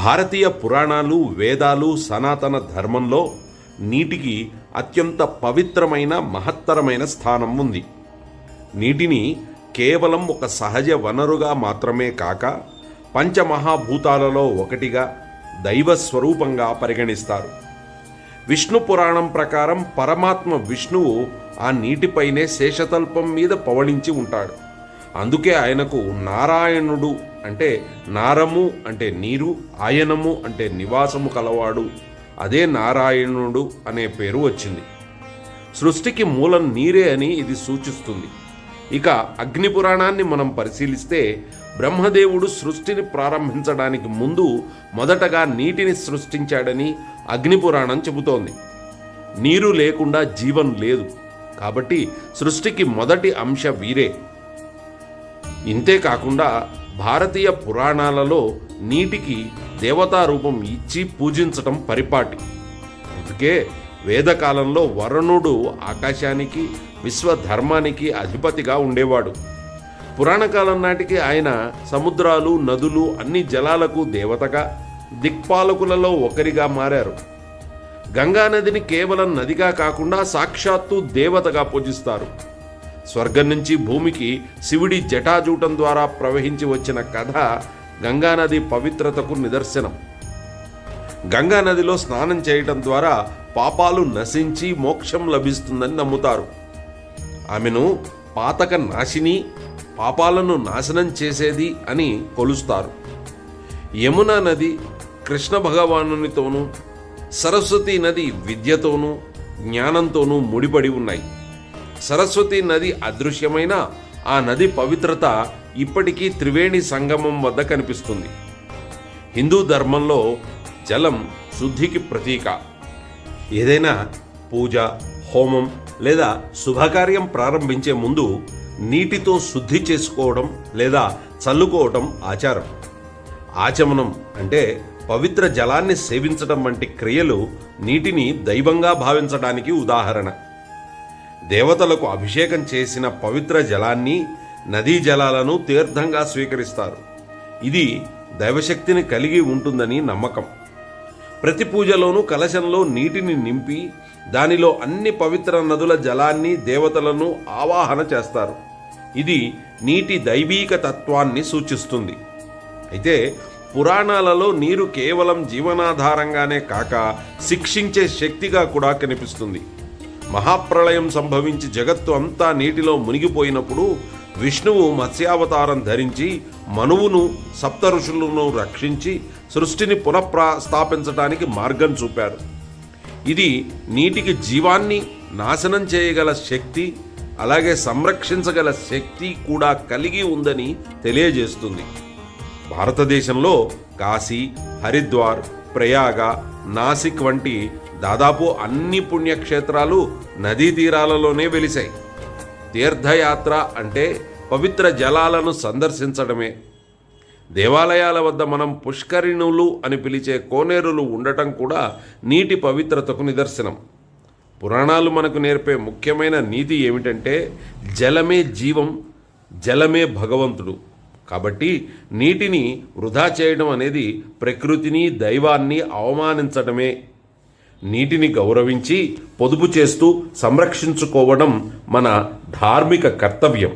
భారతీయ పురాణాలు వేదాలు సనాతన ధర్మంలో నీటికి అత్యంత పవిత్రమైన మహత్తరమైన స్థానం ఉంది. నీటిని కేవలం ఒక సహజ వనరుగా మాత్రమే కాక పంచమహాభూతాలలో ఒకటిగా దైవ స్వరూపంగా పరిగణిస్తారు. విష్ణు పురాణం ప్రకారం పరమాత్మ విష్ణువు ఆ నీటిపైనే శేషతల్పం మీద పవళించి ఉంటాడు. అందుకే ఆయనకు నారాయణుడు అంటే నారము అంటే నీరు ఆయనము అంటే నివాసము కలవాడు. అదే నారాయణుడు అనే పేరు వచ్చింది. సృష్టికి మూలం నీరే అని ఇది సూచిస్తుంది. ఇక అగ్ని పురాణాన్ని మనం పరిశీలిస్తే బ్రహ్మదేవుడు సృష్టిని ప్రారంభించడానికి ముందు మొదటగా నీటిని సృష్టించాడని అగ్నిపురాణం చెబుతోంది. నీరు లేకుండా జీవం లేదు. కాబట్టి సృష్టికి మొదటి అంశ వీరే. ఇంతేకాకుండా భారతీయ పురాణాలలో నీటికి దేవతా రూపం ఇచ్చి పూజించటం పరిపాటి. అందుకే వేదకాలంలో వరుణుడు ఆకాశానికి విశ్వధర్మానికి అధిపతిగా ఉండేవాడు. పురాణకాలం నాటికి ఆయన సముద్రాలు నదులు అన్ని జలాలకు దేవతగా దిక్పాలకులలో ఒకరిగా మారారు. గంగా నదిని కేవలం నదిగా కాకుండా సాక్షాత్తు దేవతగా పూజిస్తారు. స్వర్గం నుంచి భూమికి శివుడి జటాజూటం ద్వారా ప్రవహించి వచ్చిన కథ గంగానది పవిత్రతకు నిదర్శనం. గంగా నదిలో స్నానం చేయటం ద్వారా పాపాలు నశించి మోక్షం లభిస్తుందని నమ్ముతారు. ఆమెను పాతక నాశిని పాపాలను నాశనం చేసేది అని కొలుస్తారు. యమునా నది కృష్ణ భగవానునితోనూ సరస్వతి నది విద్యతోనూ జ్ఞానంతోనూ ముడిపడి ఉన్నాయి. సరస్వతి నది అదృశ్యమైన ఆ నది పవిత్రత ఇప్పటికీ త్రివేణి సంగమం వద్ద కనిపిస్తుంది. హిందూ ధర్మంలో జలం శుద్ధికి ప్రతీక. ఏదైనా పూజ హోమం లేదా శుభకార్యం ప్రారంభించే ముందు నీటితో శుద్ధి చేసుకోవడం లేదా చల్లుకోవడం ఆచారం. ఆచమనం అంటే పవిత్ర జలాన్ని సేవించడం వంటి క్రియలు నీటిని దైవంగా భావించడానికి ఉదాహరణ. దేవతలకు అభిషేకం చేసిన పవిత్ర జలాన్ని నదీ జలాలను తీర్థంగా స్వీకరిస్తారు. ఇది దైవశక్తిని కలిగి ఉంటుందని నమ్మకం. ప్రతి పూజలోనూ కలశంలో నీటిని నింపి దానిలో అన్ని పవిత్ర నదుల జలాన్ని దేవతలను ఆవాహన చేస్తారు. ఇది నీటి దైవీక తత్వాన్ని సూచిస్తుంది. అయితే పురాణాలలో నీరు కేవలం జీవనాధారంగానే కాక శిక్షించే శక్తిగా కూడా కనిపిస్తుంది. మహాప్రళయం సంభవించి జగత్తు అంతా నీటిలో మునిగిపోయినప్పుడు విష్ణువు మత్స్యావతారం ధరించి మనువును సప్త ఋషులను రక్షించి సృష్టిని పునఃప్రస్థాపించడానికి మార్గం చూపారు ఇది నీటికి జీవాన్ని నాశనం చేయగల శక్తి అలాగే సంరక్షించగల శక్తి కూడా కలిగి ఉందని తెలియజేస్తుంది. భారతదేశంలో కాశీ హరిద్వార్ ప్రయాగ నాసిక్ వంటి దాదాపు అన్ని పుణ్యక్షేత్రాలు నదీ తీరాలలోనే వెలిశాయి. తీర్థయాత్ర అంటే పవిత్ర జలాలను సందర్శించడమే. దేవాలయాల వద్ద మనం పుష్కరిణులు అని పిలిచే కోనేరులు ఉండటం కూడా నీటి పవిత్రతకు నిదర్శనం. పురాణాలు మనకు నేర్పే ముఖ్యమైన నీతి ఏమిటంటే జలమే జీవం జలమే భగవంతుడు. కాబట్టి నీటిని వృధా చేయడం అనేది ప్రకృతిని దైవాన్ని అవమానించడమే. నీటిని గౌరవించి పొదుపు చేస్తూ సంరక్షించుకోవడం మన ధార్మిక కర్తవ్యం.